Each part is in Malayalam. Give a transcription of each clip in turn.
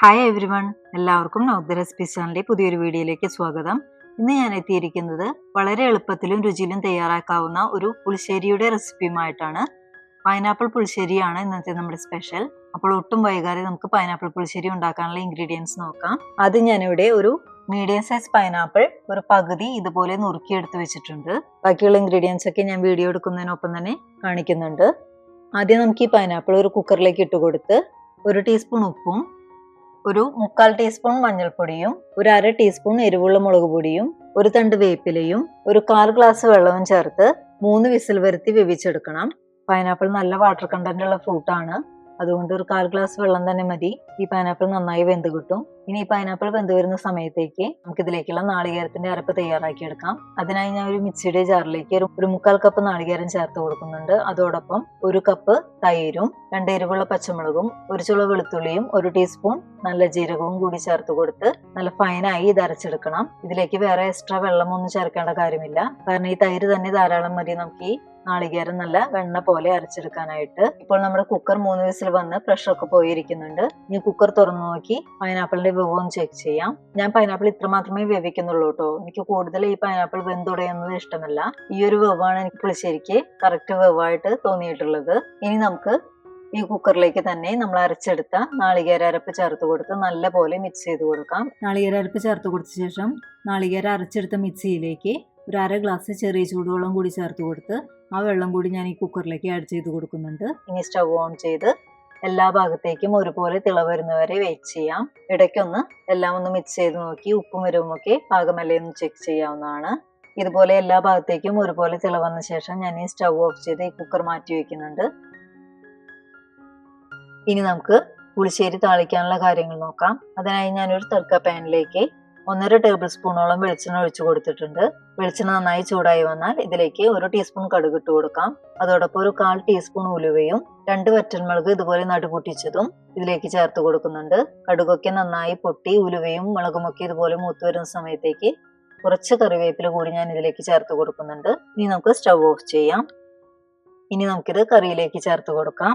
ഹായ് എവ്രി വൺ എല്ലാവർക്കും നോക്ക് ദ റെസിപ്പീസ് ചാനലിലെ പുതിയൊരു വീഡിയോയിലേക്ക് സ്വാഗതം. ഇന്ന് ഞാൻ എത്തിയിരിക്കുന്നത് വളരെ എളുപ്പത്തിലും രുചിയിലും തയ്യാറാക്കാവുന്ന ഒരു പുളിശ്ശേരിയുടെ റെസിപ്പിയുമായിട്ടാണ്. പൈനാപ്പിൾ പുളിശ്ശേരിയാണ് ഇന്നത്തെ നമ്മുടെ സ്പെഷ്യൽ അപ്പോൾ ഒട്ടും വൈകാതെ നമുക്ക് പൈനാപ്പിൾ പുളിശ്ശേരി ഉണ്ടാക്കാനുള്ള ഇൻഗ്രീഡിയൻസ് നോക്കാം. അത് ഞാനിവിടെ ഒരു മീഡിയം സൈസ് പൈനാപ്പിൾ ഒരു പകുതി ഇതുപോലെ നുറുക്കി എടുത്ത് വെച്ചിട്ടുണ്ട്. ബാക്കിയുള്ള ഇൻഗ്രീഡിയൻസ് ഒക്കെ ഞാൻ വീഡിയോ എടുക്കുന്നതിനൊപ്പം തന്നെ കാണിക്കുന്നുണ്ട്. ആദ്യം നമുക്ക് ഈ പൈനാപ്പിൾ ഒരു കുക്കറിലേക്ക് ഇട്ട് കൊടുത്ത് ഒരു ടീസ്പൂൺ ഉപ്പും ഒരു മുക്കാൽ ടീസ്പൂൺ മഞ്ഞൾപ്പൊടിയും ഒരു അര ടീസ്പൂൺ എരിവുള്ള മുളക് പൊടിയും ഒരു തണ്ട് വേപ്പിലയും ഒരു കാൽ ഗ്ലാസ് വെള്ളവും ചേർത്ത് മൂന്ന് വിസിൽ വരുത്തി വേവിച്ചെടുക്കണം. പൈനാപ്പിൾ നല്ല വാട്ടർ കണ്ടന്റ് ഉള്ള ഫ്രൂട്ടാണ് അതുകൊണ്ട് ഒരു കാൽ ഗ്ലാസ് വെള്ളം തന്നെ മതി. ഈ പൈനാപ്പിൾ നന്നായി വെന്ത് കിട്ടും. ഇനി ഈ പൈനാപ്പിൾ വെന്ത് വരുന്ന സമയത്തേക്ക് നമുക്ക് ഇതിലേക്കുള്ള നാളികേരത്തിന്റെ അരപ്പ് തയ്യാറാക്കി എടുക്കാം അതിനായി ഞാൻ ഒരു മിക്സിയുടെ ജാറിലേക്ക് ഒരു മുക്കാൽ കപ്പ് നാളികേരം ചേർത്ത് കൊടുക്കുന്നുണ്ട്. അതോടൊപ്പം ഒരു കപ്പ് തൈരും രണ്ട് എരിവുള്ള പച്ചമുളകും ഒരു ചുള വെളുത്തുള്ളിയും ഒരു ടീസ്പൂൺ നല്ല ജീരകവും കൂടി ചേർത്ത് കൊടുത്ത് നല്ല ഫൈനായി ഇത് അരച്ചെടുക്കണം. ഇതിലേക്ക് വേറെ എക്സ്ട്രാ വെള്ളമൊന്നും ചേർക്കേണ്ട കാര്യമില്ല. കാരണം ഈ തൈര് തന്നെ ധാരാളം മതി നമുക്ക് ഈ നാളികേരം നല്ല വെണ്ണ പോലെ അരച്ചെടുക്കാനായിട്ട്. ഇപ്പോൾ നമ്മുടെ കുക്കർ മൂന്ന് വിസിൽ വന്ന് പ്രഷർ ഒക്കെ പോയിരിക്കുന്നുണ്ട്. ഇനി കുക്കർ തുറന്നു നോക്കി പൈനാപ്പിളിന്റെ വിഭവം ചെക്ക് ചെയ്യാം. ഞാൻ പൈനാപ്പിൾ ഇത്ര മാത്രമേ വേവിക്കുന്നുള്ളൂ കേട്ടോ എനിക്ക് കൂടുതൽ ഈ പൈനാപ്പിൾ വെന്തുടയുന്നത് ഇഷ്ടമല്ല. ഈ ഒരു വിഭവമാണ് എനിക്ക് പുളിശ്ശേരിക്ക് കറക്റ്റ് വിഭവമായിട്ട് തോന്നിയിട്ടുള്ളത്. ഇനി നമുക്ക് ഈ കുക്കറിലേക്ക് തന്നെ നമ്മൾ അരച്ചെടുത്ത നാളികേര അരപ്പ് ചേർത്ത് കൊടുത്ത് നല്ല പോലെ മിക്സ് ചെയ്ത് കൊടുക്കാം. നാളികേര അരപ്പ് ചേർത്ത് കൊടുത്ത ശേഷം നാളികേര അരച്ചെടുത്ത മിക്സിയിലേക്ക് ഒരു അര ഗ്ലാസ് ചെറിയ ചൂടുവെള്ളം കൂടി ചേർത്ത് കൊടുത്ത് ആ വെള്ളം കൂടി ഞാൻ ഈ കുക്കറിലേക്ക് ആഡ് ചെയ്ത് കൊടുക്കുന്നുണ്ട്. ഇനി സ്റ്റവ് ഓൺ ചെയ്ത് എല്ലാ ഭാഗത്തേക്കും ഒരുപോലെ തിള വരുന്നവരെ വെയിറ്റ് ചെയ്യാം. ഇടയ്ക്കൊന്ന് എല്ലാം ഒന്ന് മിക്സ് ചെയ്ത് നോക്കി ഉപ്പും ഒക്കെ പാകമല്ലേ ഒന്ന് ചെക്ക് ചെയ്യാവുന്നതാണ്. ഇതുപോലെ എല്ലാ ഭാഗത്തേക്കും ഒരുപോലെ തിള വന്ന ശേഷം ഞാൻ ഈ സ്റ്റവ് ഓഫ് ചെയ്ത് ഈ കുക്കർ മാറ്റി വെക്കുന്നുണ്ട്. ഇനി നമുക്ക് പുളിശ്ശേരി താളിക്കാനുള്ള കാര്യങ്ങൾ നോക്കാം. അതിനായി ഞാനൊരു തർക്ക പാനിലേക്ക് ഒന്നര ടേബിൾ സ്പൂണോളം വെളിച്ചെണ്ണ ഒഴിച്ചു കൊടുത്തിട്ടുണ്ട്. വെളിച്ചെണ്ണ നന്നായി ചൂടായി വന്നാൽ ഇതിലേക്ക് ഒരു ടീസ്പൂൺ കടുക് ഇട്ട് കൊടുക്കാം. അതോടൊപ്പം ഒരു കാൽ ടീസ്പൂൺ ഉലുവയും രണ്ട് വറ്റൻമുളക് ഇതുപോലെ നടുപൊട്ടിച്ചതും ഇതിലേക്ക് ചേർത്ത് കൊടുക്കുന്നുണ്ട്. കടുകൊക്കെ നന്നായി പൊട്ടി ഉലുവയും മുളകുമൊക്കെ ഇതുപോലെ മൂത്ത് വരുന്ന സമയത്തേക്ക് കുറച്ച് കറിവേപ്പില കൂടി ഞാൻ ഇതിലേക്ക് ചേർത്ത് കൊടുക്കുന്നുണ്ട്. ഇനി നമുക്ക് സ്റ്റവ് ഓഫ് ചെയ്യാം. ഇനി നമുക്കിത് കറിയിലേക്ക് ചേർത്ത് കൊടുക്കാം.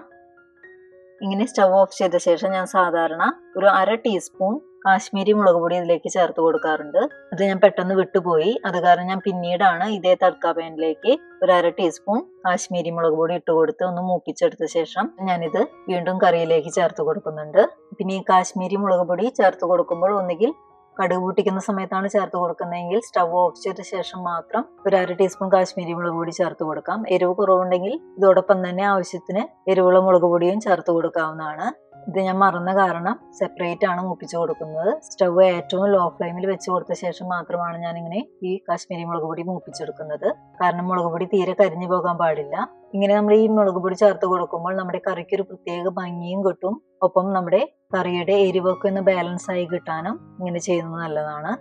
ഇങ്ങനെ സ്റ്റവ് ഓഫ് ചെയ്ത ശേഷം ഞാൻ സാധാരണ ഒരു അര ടീസ്പൂൺ കാശ്മീരി മുളക് പൊടി ഇതിലേക്ക് ചേർത്ത് കൊടുക്കാറുണ്ട്. അത് ഞാൻ പെട്ടെന്ന് വിട്ടുപോയി. അത് കാരണം ഞാൻ പിന്നീടാണ് ഇതേ തടുക്ക പാനിലേക്ക് ഒരു അര ടീസ്പൂൺ കാശ്മീരി മുളക് പൊടി ഇട്ട് കൊടുത്ത് ഒന്ന് മൂപ്പിച്ചെടുത്ത ശേഷം ഞാനിത് വീണ്ടും കറിയിലേക്ക് ചേർത്ത് കൊടുക്കുന്നുണ്ട്. പിന്നെ ഈ കാശ്മീരി മുളക് പൊടി ചേർത്ത് കൊടുക്കുമ്പോൾ ഒന്നുകിൽ കടുക് പൊട്ടിക്കുന്ന സമയത്താണ് ചേർത്ത് കൊടുക്കുന്നതെങ്കിൽ സ്റ്റവ് ഓഫ് ചെയ്ത ശേഷം മാത്രം ഒരു അര ടീസ്പൂൺ കാശ്മീരി മുളക് പൊടി ചേർത്ത് കൊടുക്കാം. എരിവ് കുറവുണ്ടെങ്കിൽ ഇതോടൊപ്പം തന്നെ ആവശ്യത്തിന് എരിവുള്ള മുളക് പൊടിയും ചേർത്ത് കൊടുക്കാവുന്നതാണ്. ഇത് ഞാൻ മറന്ന കാരണം സെപ്പറേറ്റ് ആണ് മുപ്പിച്ചു കൊടുക്കുന്നത്. സ്റ്റവ് ഏറ്റവും ലോ ഫ്ലെയിമിൽ വെച്ച് കൊടുത്ത ശേഷം മാത്രമാണ് ഞാൻ ഇങ്ങനെ ഈ കാശ്മീരി മുളക് പൊടി മൂപ്പിച്ചെടുക്കുന്നത്. കാരണം മുളക് പൊടി തീരെ കരിഞ്ഞു പോകാൻ പാടില്ല. ഇങ്ങനെ നമ്മൾ ഈ മുളക് പൊടി ചേർത്ത് കൊടുക്കുമ്പോൾ നമ്മുടെ കറിക്ക് ഒരു പ്രത്യേക ഭംഗിയും കിട്ടും. ഒപ്പം നമ്മുടെ കറിയുടെ എരിവൊക്കെ ഒന്ന് ബാലൻസ് ആയി കിട്ടാനും ഇങ്ങനെ ചെയ്യുന്നത് നല്ലതാണ്.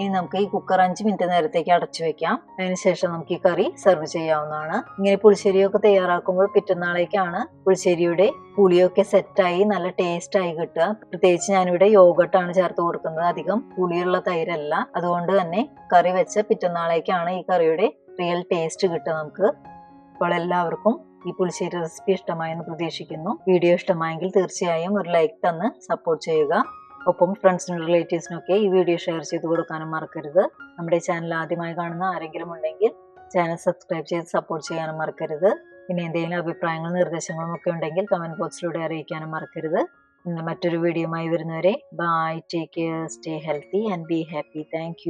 ഇനി നമുക്ക് ഈ കുക്കർ അഞ്ച് മിനിറ്റ് നേരത്തേക്ക് അടച്ചു വെക്കാം. അതിനുശേഷം നമുക്ക് ഈ കറി സെർവ് ചെയ്യാവുന്നതാണ്. ഇങ്ങനെ പുളിശ്ശേരിയൊക്കെ തയ്യാറാക്കുമ്പോൾ പിറ്റന്നാളേക്കാണ് പുളിശ്ശേരിയുടെ പുളിയൊക്കെ സെറ്റായി നല്ല ടേസ്റ്റ് ആയി കിട്ടുക. പ്രത്യേകിച്ച് ഞാനിവിടെ യോഗട്ടാണ് ചേർത്ത് കൊടുക്കുന്നത്. അധികം പുളിയുള്ള തൈരല്ല. അതുകൊണ്ട് തന്നെ കറി വെച്ച പിറ്റന്നാളേക്കാണ് ഈ കറിയുടെ റിയൽ ടേസ്റ്റ് കിട്ടുക നമുക്ക്. അപ്പോൾ എല്ലാവർക്കും ഈ പുളിശ്ശേരി റെസിപ്പി ഇഷ്ടമായെന്ന് പ്രതീക്ഷിക്കുന്നു. വീഡിയോ ഇഷ്ടമായെങ്കിൽ തീർച്ചയായും ഒരു ലൈക്ക് തന്ന് സപ്പോർട്ട് ചെയ്യുക. ഒപ്പം ഫ്രണ്ട്സിനും റിലേറ്റീവ്സിനൊക്കെ ഈ വീഡിയോ ഷെയർ ചെയ്ത് കൊടുക്കാനും മറക്കരുത്. നമ്മുടെ ചാനൽ ആദ്യമായി കാണുന്ന ആരെങ്കിലും ഉണ്ടെങ്കിൽ ചാനൽ സബ്സ്ക്രൈബ് ചെയ്ത് സപ്പോർട്ട് ചെയ്യാനും മറക്കരുത്. പിന്നെ എന്തെങ്കിലും അഭിപ്രായങ്ങളും നിർദ്ദേശങ്ങളും ഒക്കെ ഉണ്ടെങ്കിൽ കമന്റ് ബോക്സിലൂടെ അറിയിക്കാനും മറക്കരുത്. ഇന്ന് മറ്റൊരു വീഡിയോയുമായി വരുന്നവരെ bye take care stay healthy and be happy thank